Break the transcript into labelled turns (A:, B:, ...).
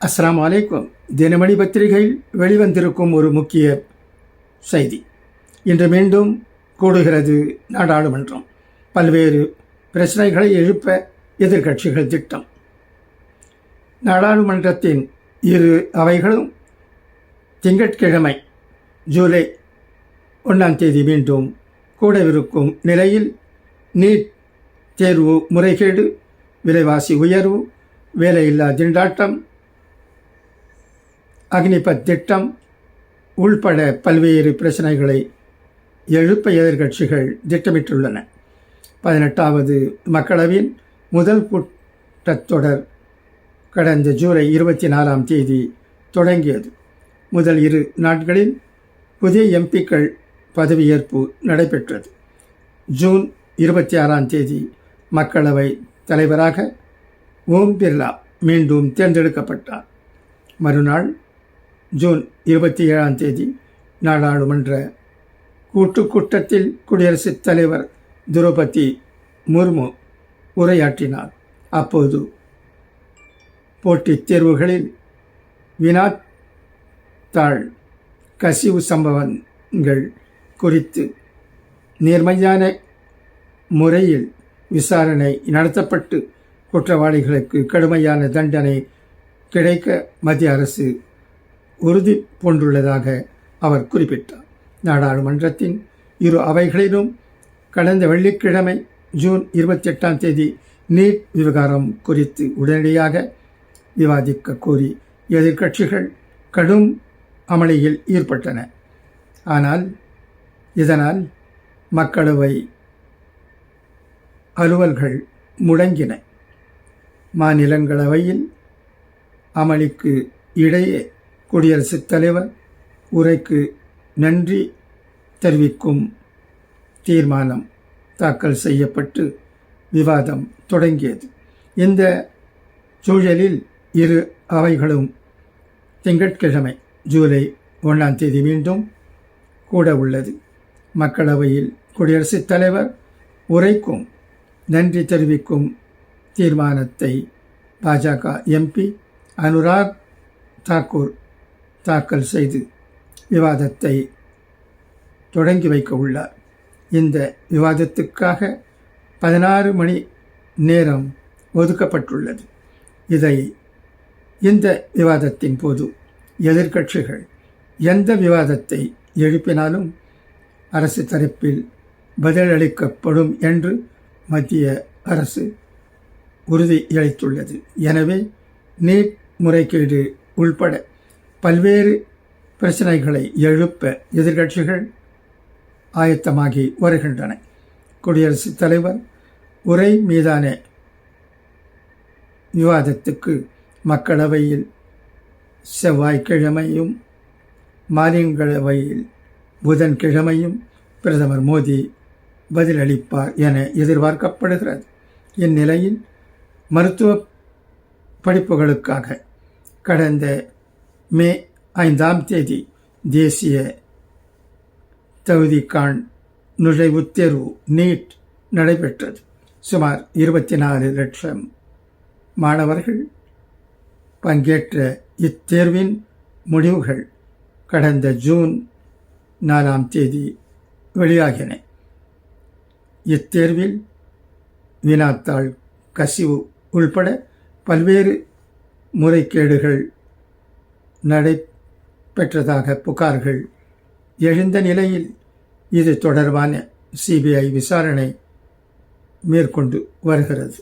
A: அஸ்லாம் வலைக்கும் தினமணி பத்திரிகையில் வெளிவந்திருக்கும் ஒரு முக்கிய செய்தி. இன்று மீண்டும் கூடுகிறது நாடாளுமன்றம். பல்வேறு பிரச்சனைகளை எழுப்ப எதிர்க்கட்சிகள் திட்டம். நாடாளுமன்றத்தின் இரு அவைகளும் திங்கட்கிழமை ஜூலை ஒன்றாம் தேதி மீண்டும் கூடவிருக்கும் நிலையில் நீட் தேர்வு முறைகேடு விலைவாசி உயர்வு வேலையில்லா திண்டாட்டம் அக்னிபத் திட்டம் உள்பட பல்வேறு பிரச்சனைகளை எழுப்ப எதிர்க்கட்சிகள் திட்டமிட்டுள்ளன. பதினெட்டாவது மக்களவையின் முதல் கூட்டத்தொடர் கடந்த ஜூலை இருபத்தி நாலாம் தேதி தொடங்கியது. முதல் இரு நாட்களில் புதிய எம்பிக்கள் பதவியேற்பு நடைபெற்றது. ஜூன் இருபத்தி ஆறாம் தேதி மக்களவை தலைவராக ஓம் பிர்லா மீண்டும் தேர்ந்தெடுக்கப்பட்டார். மறுநாள் ஜூன் இருபத்தி ஏழாம் தேதி நாடாளுமன்ற கூட்டுக் கூட்டத்தில் குடியரசுத் தலைவர் திரௌபதி முர்மு உரையாற்றினார். அப்போது போட்டித் தேர்வுகளில் வினாத்தாள் கசிவு சம்பவங்கள் குறித்து நேர்மையான முறையில் விசாரணை நடத்தப்பட்டு குற்றவாளிகளுக்கு கடுமையான தண்டனை கிடைக்க மத்திய அரசு உறுதி பூண்டுள்ளதாக அவர் குறிப்பிட்டார். நாடாளுமன்றத்தின் இரு அவைகளிலும் கடந்த வெள்ளிக்கிழமை ஜூன் இருபத்தி எட்டாம் தேதி நீட் விவகாரம் குறித்து உடனடியாக விவாதிக்க கோரி எதிர்க்கட்சிகள் கடும் அமளியில் ஈடுபட்டன. ஆனால் இதனால் மக்களவை அலுவல்கள் முடங்கின. மாநிலங்களவையில் அமளிக்கு இடையே குடியரசுத் தலைவர் உரைக்கு நன்றி தெரிவிக்கும் தீர்மானம் தாக்கல் செய்யப்பட்டு விவாதம் தொடங்கியது. இந்த சூழலில் இரு அவைகளும் திங்கட்கிழமை ஜூலை ஒன்றாம் தேதி மீண்டும் கூட உள்ளது. மக்களவையில் குடியரசுத் தலைவர் உரைக்கும் நன்றி தெரிவிக்கும் தீர்மானத்தை பாஜக எம்பி அனுராக் தாக்கூர் தாக்கல் செய்து விவாதத்தை தொடங்கி வைக்க உள்ளார். இந்த விவாதத்துக்காக பதினாறு மணி நேரம் ஒதுக்கப்பட்டுள்ளது. இதை இந்த விவாதத்தின் போது எதிர்க்கட்சிகள் எந்த விவாதத்தை எழுப்பினாலும் அரசு தரப்பில் பதிலளிக்கப்படும் என்று மத்திய அரசு உறுதியளித்துள்ளது. எனவே நீட் முறைகேடு உள்பட பல்வேறு பிரச்சனைகளை எழுப்ப எதிர்கட்சிகள் ஆயத்தமாகி வருகின்றன. குடியரசுத் தலைவர் உரை மீதான விவாதத்துக்கு மக்களவையில் செவ்வாய்க்கிழமையும் மாநிலங்களவையில் புதன்கிழமையும் பிரதமர் மோடி பதிலளிப்பார் என எதிர்பார்க்கப்படுகிறது. இந்நிலையில் மருத்துவ படிப்புகளுக்காக கடந்த மே ஐந்தாம் தேதி தேசிய தகுதிக்கான் நுழைவுத் தேர்வு நீட் நடைபெற்றது. சுமார் இருபத்தி நாலு லட்சம் மாணவர்கள் பங்கேற்ற இத்தேர்வின் முடிவுகள் கடந்த ஜூன் நாலாம் தேதி வெளியாகின. இத்தேர்வில் வினாத்தாள் கசிவு உள்பட பல்வேறு முறைகேடுகள் நடைபெற்றதாக புகார்கள். எழுந்த நிலையில் இது தொடர்பான சிபிஐ விசாரணை மேற்கொண்டு வருகிறது.